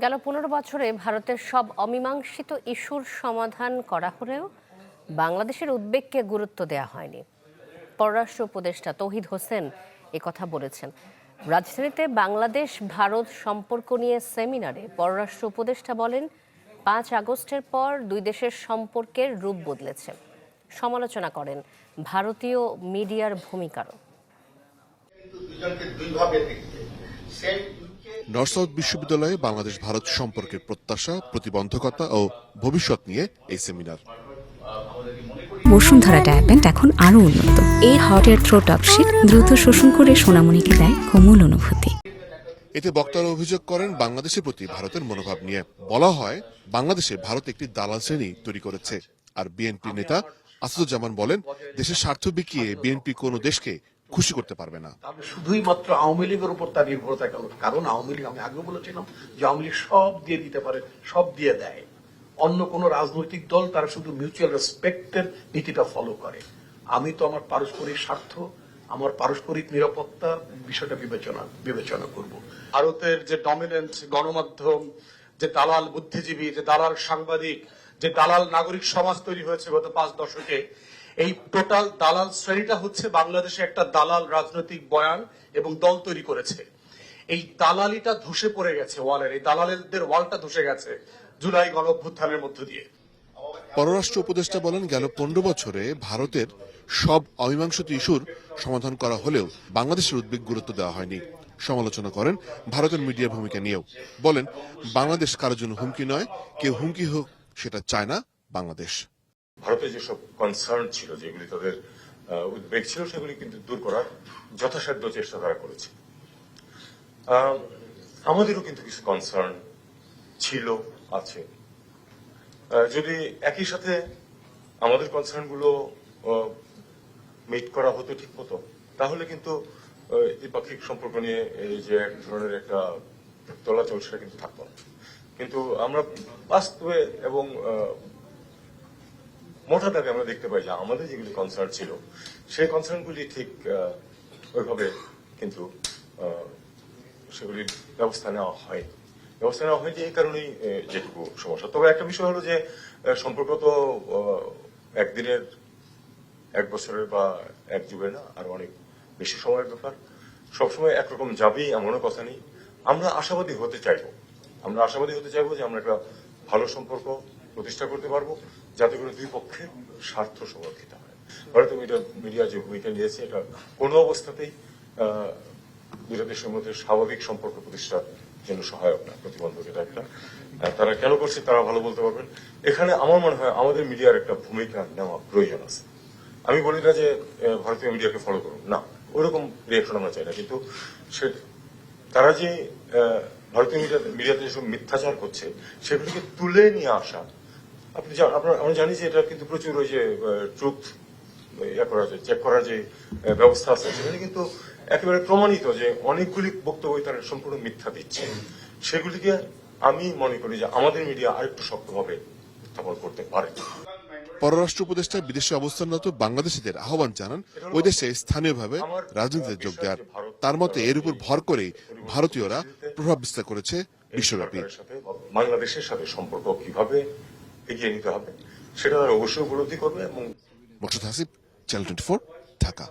গেল পনেরো বছরে ভারতের সব অমীমাংসিত ইস্যুর সমাধান করা হলেও বাংলাদেশের উদ্বেগকে গুরুত্ব দেওয়া হয়নি। পররাষ্ট্র উপদেষ্টা তৌহিদ হোসেন কথা বলেছেন। রাজধানীতে বাংলাদেশ ভারত সম্পর্ক নিয়ে সেমিনারে পররাষ্ট্র উপদেষ্টা বলেন, পাঁচ আগস্টের পর দুই দেশের সম্পর্কের রূপ বদলেছে। সমালোচনা করেন ভারতীয় মিডিয়ার ভূমিকারও। নর্থ সাউথ বিশ্ববিদ্যালয়ে বাংলাদেশ ভারত সম্পর্কের প্রত্যাশা প্রতিবন্ধকতা ও ভবিষ্যৎ নিয়ে এই সেমিনার। বসুন্ধরা ডায়াপেন্ট এখন আরও উন্নত। এই হট এয়ার থ্রো টপশিট দ্রুত শোষণ করে সোনামণিকে দেয় কোমল অনুভূতি। এতে বক্তারা অভিযোগ করেন বাংলাদেশের প্রতি ভারতের মনোভাব নিয়ে। বলা হয় বাংলাদেশে ভারত একটি দালাল শ্রেণি তৈরি করেছে। আর বিএনপি নেতা আসাদুজ্জামান বলেন দেশের স্বার্থ বিকিয়ে বিএনপি কোনো দেশকে খুশি করতে পারবে না। শুধুই মাত্র আওয়ামী লীগের উপর তার নির্ভরতা গেল। কারণ আওয়ামী লীগ আমি আগে বলেছিলাম যে আওয়ামী লীগ সব দিয়ে দিতে পারে সব দিয়ে দেয়। অন্য কোন রাজনৈতিক দল তারা শুধু মিউচুয়াল রেসপেক্টের নীতিটা ফলো করে। আমি তো আমার পারস্পরিক স্বার্থ আমার পারস্পরিক নিরাপত্তা বিষয়টা বিবেচনা বিবেচনা করব। ভারতের যে ডমিনেন্ট গণমাধ্যম যে দালাল বুদ্ধিজীবী যে দালাল সাংবাদিক যে দালাল নাগরিক সমাজ তৈরি হয়েছে গত পাঁচ দশকে, এই টোটাল দালাল শ্রেণীটা হচ্ছে বাংলাদেশে একটা দালাল রাজনৈতিক বয়ান এবং দল তৈরি করেছে। এই দালালিটা ধসে পড়ে গেছে ওয়ালের, এই দালালদের ওয়ালটা ধসে গেছে জুলাই গণ মধ্য দিয়ে। পররাষ্ট্র উপদেষ্টা বলেন, গেল পনেরো বছরে ভারতের সব অমীমাংসিত ইস্যুর সমাধান করা হলেও বাংলাদেশের উদ্বেগ গুরুত্ব দেওয়া হয়নি। সমালোচনা করেন ভারতের মিডিয়া ভূমিকা নিয়েও। বলেন, বাংলাদেশ কারোর জন্য হুমকি নয়, কেউ হুমকি হোক সেটা চায় না বাংলাদেশ। ভারতের যেসব কনসার্ন ছিল, যেগুলি তাদের উদ্বেগ ছিল, সেগুলি কিন্তু দূর করার যথাসাধ্য চেষ্টা তারা করেছে। আমাদেরও কিন্তু কিছু কনসার্ন ছিল, আছে। যদি একই সাথে আমাদের কনসার্নগুলো মিট করা হতো ঠিক মতো, তাহলে কিন্তু দ্বিপাক্ষিক সম্পর্ক নিয়ে এই যে এক ধরনের একটা চলাচল সেটা কিন্তু থাকতো না। কিন্তু আমরা বাস্তবে এবং আহ, মোটা দাগে আমরা দেখতে পাই যে আমাদের যেগুলি কনসার্ন ছিল সেই কনসার্নগুলি ঠিক ওইভাবে কিন্তু সেগুলির ব্যবস্থা নেওয়া হয় ব্যবস্থা নেওয়া হয়নি এই কারণেই যেটুকু সমস্যা। তবে একটা বিষয় হলো যে সম্পর্ক তো একদিনের এক বছরের বা এক যুগের না আর অনেক বেশি সময়ের ব্যাপার। সবসময় একরকম যাবেই এমনও কথা নেই। আমরা আশাবাদী হতে চাইব। আমরা আশাবাদী হতে চাইব যে আমরা একটা ভালো সম্পর্ক প্রতিষ্ঠা করতে পারব, যাতে করে দুই পক্ষের স্বার্থ সংরক্ষিত হয়। ভারতীয় মিডিয়া মিডিয়া যে ভূমিকা নিয়েছে, এটা কোনো অবস্থাতেই দুটো দেশের মধ্যে স্বাভাবিক সম্পর্ক প্রতিষ্ঠার জন্য সহায়ক না প্রতিবন্ধক এটা একটা তারা কেন করছে তারা ভালো বলতে পারবেন। এখানে আমার মনে হয় আমাদের মিডিয়ার একটা ভূমিকা নেওয়া প্রয়োজন আছে। আমি বলি না যে ভারতীয় মিডিয়াকে ফলো করুন, না ওইরকম রিয়েকশন আমরা চাই না। কিন্তু সে, তারা যে ভারতীয় মিডিয়া মিডিয়াতে যেসব মিথ্যাচার করছে সেগুলিকে তুলে নিয়ে আসা। আপনি আমরা জানি যে এটা কিন্তু প্রচুর ওই যে ট্রুথ ইয়ে করা যায় চেক করার যে ব্যবস্থা আছে সেখানে কিন্তু একেবারে প্রমাণিত যে অনেকগুলি বক্তব্য তারা সম্পূর্ণ মিথ্যা দিচ্ছে। সেগুলিকে আমি মনে করি যে আমাদের মিডিয়া আরেকটু শক্তভাবে উত্থাপন করতে পারে। পররাষ্ট্র উপদেষ্টা বিদেশে অবস্থানরত বাংলাদেশিদের আহ্বান জানান ওই দেশে স্থানীয়ভাবে রাজনীতিতে যোগ দেওয়ার। তার মতে এর উপর ভর করে ভারতীয়রা প্রভাব বিস্তার করেছে বিশ্বব্যাপী। বাংলাদেশের সাথে সম্পর্ক কীভাবে এগিয়ে নিতে হবে সেটা তারা অবশ্যই উপলব্ধি করবে এবং মোর্শেদ হাসিব চ্যানেল টোয়েন্টি ঢাকা।